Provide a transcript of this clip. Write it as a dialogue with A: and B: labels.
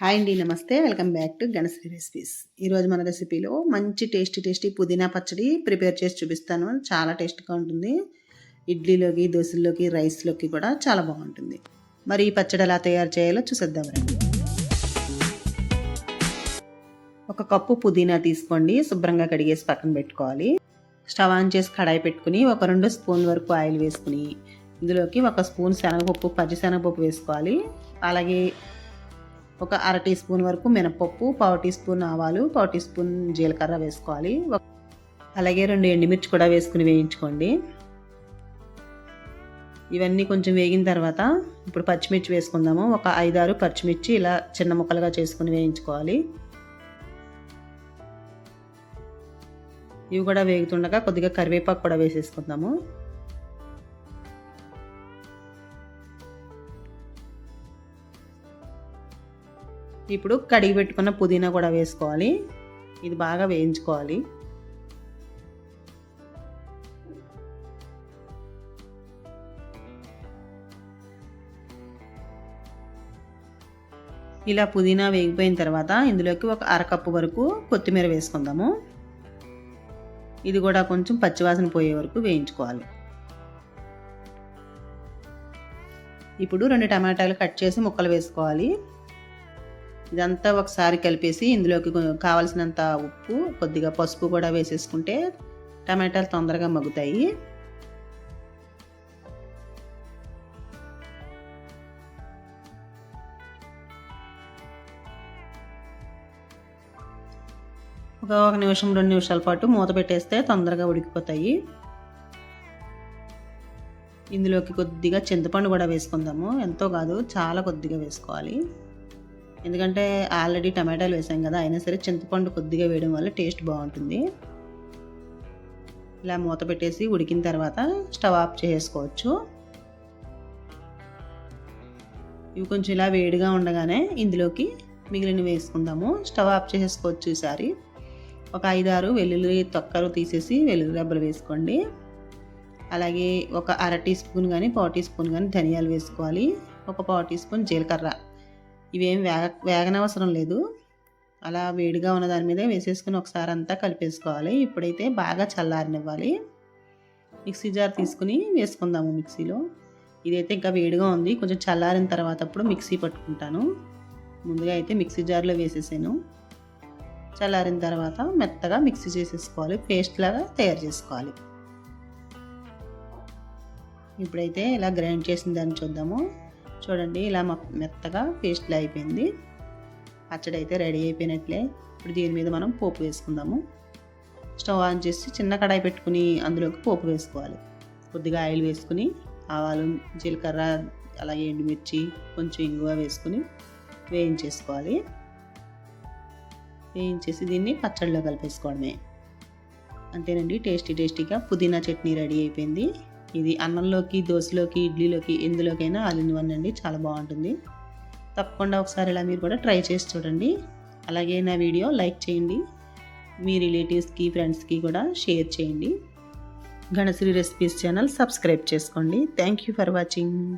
A: Hi అండి నమస్తే. Welcome back to Ganashree recipes. ఈరోజు మన రెసిపీలో మంచి టేస్టీ టేస్టీ పుదీనా పచ్చడి ప్రిపేర్ చేసి చూపిస్తాను. చాలా టేస్ట్గా ఉంటుంది. ఇడ్లీలోకి దోశల్లోకి రైస్లోకి కూడా చాలా బాగుంటుంది. మరి ఈ పచ్చడి ఎలా తయారు చేయాలో చూసేద్దాం రండి. ఒక కప్పు పుదీనా తీసుకోండి. శుభ్రంగా కడిగేసి పక్కన పెట్టుకోవాలి. స్టవ్ ఆన్ చేసి కడాయి పెట్టుకుని ఒక రెండు స్పూన్ వరకు ఆయిల్ వేసుకుని ఇందులోకి ఒక స్పూన్ శనగపప్పు పచ్చి శనగపప్పు వేసుకోవాలి. అలాగే ఒక అర టీ స్పూన్ వరకు మినపప్పు పావు టీ స్పూన్ ఆవాలు పావు టీ స్పూన్ జీలకర్ర వేసుకోవాలి. అలాగే రెండు ఎండుమిర్చి కూడా వేసుకుని వేయించుకోండి. ఇవన్నీ కొంచెం వేగిన తర్వాత ఇప్పుడు పచ్చిమిర్చి వేసుకుందాము. ఒక ఐదారు పచ్చిమిర్చి ఇలా చిన్న ముక్కలుగా చేసుకుని వేయించుకోవాలి. ఇవి కూడా వేగుతుండగా కొద్దిగా కరివేపాకు కూడా వేసేసుకుందాము. ఇప్పుడు కడిగి పెట్టుకున్న పుదీనా కూడా వేసుకోవాలి. ఇది బాగా వేయించుకోవాలి. ఇలా పుదీనా వేగిపోయిన తర్వాత ఇందులోకి ఒక అరకప్పు వరకు కొత్తిమీర వేసుకుందాము. ఇది కూడా కొంచెం పచ్చివాసన పోయే వరకు వేయించుకోవాలి. ఇప్పుడు రెండు టమాటాలు కట్ చేసి ముక్కలు వేసుకోవాలి. ఇదంతా ఒకసారి కలిపేసి ఇందులోకి కావలసినంత ఉప్పు కొద్దిగా పసుపు కూడా వేసేసుకుంటే టమాటాలు తొందరగా మగ్గుతాయి. ఒక ఒక నిమిషం రెండు నిమిషాల పాటు మూత పెట్టేస్తే తొందరగా ఉడికిపోతాయి. ఇందులోకి కొద్దిగా చింతపండు కూడా వేసుకుందాము. ఎంతో కాదు చాలా కొద్దిగా వేసుకోవాలి. ఎందుకంటే ఆల్రెడీ టమాటాలు వేసాం కదా అయినా సరే చింతపండు కొద్దిగా వేయడం వల్ల టేస్ట్ బాగుంటుంది. ఇలా మూత పెట్టేసి ఉడికిన తర్వాత స్టవ్ ఆఫ్ చేసుకోవచ్చు. ఇవి కొంచెం ఇలా వేడిగా ఉండగానే ఇందులోకి మిగిలిన వేసుకుందాము. స్టవ్ ఆఫ్ చేసుకోవచ్చు ఈసారి. ఒక ఐదారు వెల్లుల్లి తొక్కలు తీసేసి వెల్లుల్లి రబ్బలు వేసుకోండి. అలాగే ఒక అర టీ స్పూన్ కానీ పావు టీ స్పూన్ కానీ ధనియాలు వేసుకోవాలి. ఒక పావు టీ స్పూన్ జీలకర్ర. ఇవేం వేగ వేగనవసరం లేదు. అలా వేడిగా ఉన్న దాని మీద వేసేసుకుని ఒకసారి అంతా కలిపేసుకోవాలి. ఇప్పుడైతే బాగా చల్లారనివ్వాలి. మిక్సీ జార్ తీసుకుని వేసుకుందాము మిక్సీలో. ఇదైతే ఇంకా వేడిగా ఉంది. కొంచెం చల్లారిన తర్వాత అప్పుడు మిక్సీ పట్టుకుంటాను. ముందుగా అయితే మిక్సీ జార్లో వేసేసాను. చల్లారిన తర్వాత మెత్తగా మిక్సీ చేసేసుకోవాలి. పేస్ట్ లాగా తయారు చేసుకోవాలి. ఇప్పుడైతే ఇలా గ్రైండ్ చేసిన దాన్ని చూద్దాము. చూడండి ఇలా మెత్తగా పేస్ట్లు అయిపోయింది. పచ్చడి అయితే రెడీ అయిపోయినట్లే. ఇప్పుడు దీని మీద మనం పోపు వేసుకుందాము. స్టవ్ ఆన్ చేసి చిన్న కడాయి పెట్టుకుని అందులోకి పోపు వేసుకోవాలి. కొద్దిగా ఆయిల్ వేసుకుని ఆవాలు జీలకర్ర అలాగే ఎండుమిర్చి కొంచెం ఇంగువ వేసుకుని వేయించేసుకోవాలి. వేయించేసి దీన్ని పచ్చడిలో కలిపేసుకోవడమే. అంతేనండి టేస్టీ టేస్టీగా పుదీనా చట్నీ రెడీ అయిపోయింది. ఇది అన్నంలోకి దోశలోకి ఇడ్లీలోకి ఎందులోకైనా ఆల్ వన్ అండి. చాలా బాగుంటుంది. తప్పకుండా ఒకసారి ఇలా మీరు కూడా ట్రై చేసి చూడండి. అలాగే నా వీడియో లైక్ చేయండి. మీ రిలేటివ్స్కి ఫ్రెండ్స్కి కూడా షేర్ చేయండి. గణశ్రీ రెసిపీస్ ఛానల్ సబ్స్క్రైబ్ చేసుకోండి. Thank you for watching.